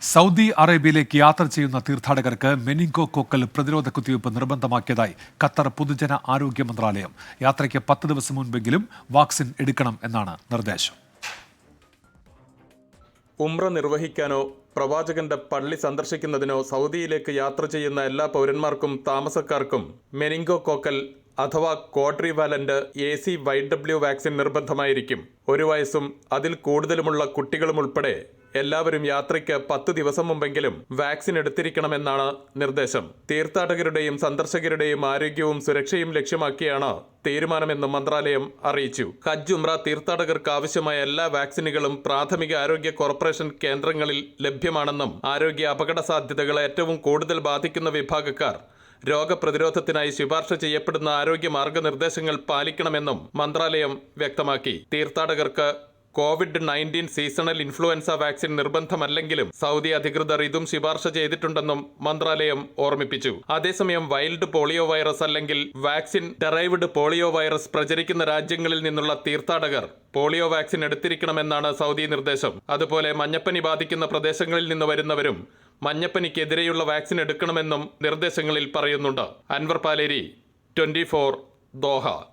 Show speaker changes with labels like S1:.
S1: Saudi അറേബ്യയിലേക്ക് യാത്ര ചെയ്യുന്ന തീർത്ഥാടകർക്ക് മെനിങ്കോ കോക്കൽ പ്രതിരോധ കുത്തിവയ്പ് നിർബന്ധമാക്കിയതായി ഖത്തർ പൊതുജന ആരോഗ്യ മന്ത്രാലയം. യാത്രയ്ക്ക് പത്ത് ദിവസം മുൻപെങ്കിലും വാക്സിൻ എടുക്കണം എന്നാണ് നിർദ്ദേശം.
S2: ഉംറ നിർവഹിക്കാനോ പ്രവാചകന്റെ പള്ളി സന്ദർശിക്കുന്നതിനോ സൗദിയിലേക്ക് യാത്ര ചെയ്യുന്ന എല്ലാ പൗരന്മാർക്കും താമസക്കാർക്കും മെനിങ്കോ കോക്കൽ അഥവാ valent A C Y W vaccine നിർബന്ധമായിരിക്കും. ഒരു വയസ്സും അതിൽ കൂടുതലുമുള്ള കുട്ടികളും ഉൾപ്പെടെ എല്ലാവരും യാത്രയ്ക്ക് പത്ത് ദിവസം മുമ്പെങ്കിലും വാക്സിൻ എടുത്തിരിക്കണമെന്നാണ് നിർദ്ദേശം. തീർത്ഥാടകരുടെയും സന്ദർശകരുടെയും ആരോഗ്യവും സുരക്ഷയും ലക്ഷ്യമാക്കിയാണ് തീരുമാനമെന്ന് മന്ത്രാലയം അറിയിച്ചു. ഹജ്ജ് ഉംറ തീർത്ഥാടകർക്ക് ആവശ്യമായ എല്ലാ വാക്സിനുകളും പ്രാഥമിക ആരോഗ്യ കോർപ്പറേഷൻ കേന്ദ്രങ്ങളിൽ ലഭ്യമാണെന്നും ആരോഗ്യ അപകട സാധ്യതകൾ ഏറ്റവും കൂടുതൽ ബാധിക്കുന്ന വിഭാഗക്കാർ രോഗപ്രതിരോധത്തിനായി ശുപാർശ ചെയ്യപ്പെടുന്ന ആരോഗ്യ മാർഗനിർദ്ദേശങ്ങൾ പാലിക്കണമെന്നും മന്ത്രാലയം വ്യക്തമാക്കി. തീർത്ഥാടകർക്ക് COVID nineteen seasonal influenza vaccine നിർബന്ധമല്ലെങ്കിലും Saudi അധികൃതർ ഇതും ശുപാർശ ചെയ്തിട്ടുണ്ടെന്നും മന്ത്രാലയം ഓർമ്മിപ്പിച്ചു. അതേസമയം വൈൽഡ് പോളിയോ വൈറസ് അല്ലെങ്കിൽ വാക്സിൻ ഡെറൈവ്ഡ് പോളിയോ വൈറസ് പ്രചരിക്കുന്ന രാജ്യങ്ങളിൽ നിന്നുള്ള തീർത്ഥാടകർ പോളിയോ വാക്സിൻ എടുത്തിരിക്കണമെന്നാണ് സൗദി നിർദ്ദേശം. അതുപോലെ മഞ്ഞപ്പനി ബാധിക്കുന്ന പ്രദേശങ്ങളിൽ നിന്ന് വരുന്നവരും മഞ്ഞപ്പനിക്കെതിരെയുള്ള വാക്സിൻ എടുക്കണമെന്നും നിർദ്ദേശങ്ങളിൽ പറയുന്നുണ്ട്. Anwar Paleri twenty Doha.